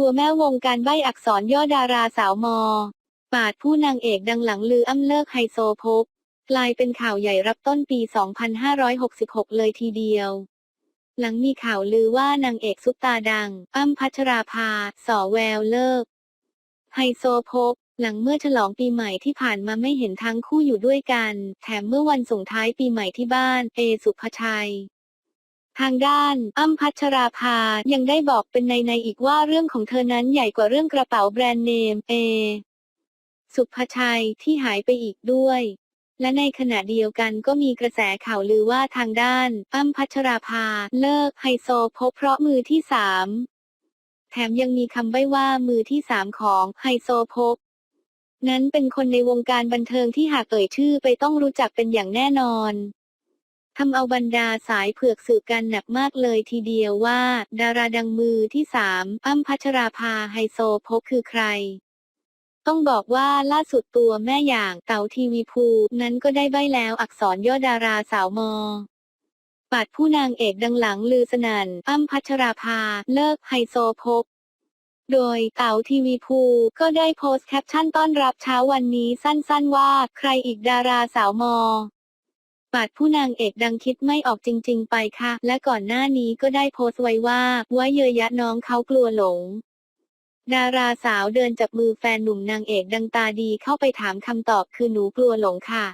ตัวแม่วงการใบอักษรย่อดาราสาวมอ ปาดผู้นางเอกดังหลังลืออ้ำเลิกไฮโซพกกลายเป็นข่าวใหญ่รับต้นปี 2566 เลยทีเดียว หลังมีข่าวลือว่านางเอกซุปตาดัง อ้ำพัชราภา สอแววเลิก ไฮโซพกหลังเมื่อฉลองปีใหม่ที่ผ่านมาไม่เห็นทั้งคู่อยู่ด้วยกัน แถมเมื่อวันส่งท้ายปีใหม่ที่บ้าน เอสุภชัย ทางด้านอ้ำพัชราภา ยังได้บอกเป็นในในๆอีกว่าเรื่องของเธอนั้นใหญ่กว่าเรื่องกระเป๋าแบรนด์เนมเอ สุภชัยที่หายไปอีกด้วย และในขณะเดียวกันก็มีกระแสข่าวลือว่าทางด้านอ้ำพัชราภา เลิกไฮโซพกเพราะมือที่สามแถมยังมีคำใบ้ว่ามือที่สามของไฮโซพกนั้นเป็นคนในวงการบันเทิงที่หากเอ่ยชื่อไปต้องรู้จักเป็นอย่างแน่นอน ทำเอาบรรดาสายเผือกสืบกันหนักมากเลยทีเดียวว่า ดาราดังมือที่สามอ้ำพัชราภาไฮโซพกคือใคร ต้องบอกว่าล่าสุดตัวแม่อย่างเต๋าทีวีภูนั้นก็ได้ใบแล้วอักษรย่อดาราสาวมอปัดผู้นางเอกดังหลังลือสนัน่นอ้ำพัชราภา เลิกไฮโซพก โดยเต๋าทีวีภูก็ได้โพสต์แคปชั่นต้อนรับเช้าวันนี้สั้นๆว่า ใครอีกดาราสาวมอ ปัดผู้นางเอกดังคิดไม่ออกจริง ๆ ไปค่ะ และก่อนหน้านี้ก็ได้โพสต์ไว้ว่าว่าเยยยะน้องเขากลัวหลง ดาราสาวเดินจับมือแฟนหนุ่มนางเอกดังตาดีเข้าไปถามคำตอบคือหนูกลัวหลงค่ะ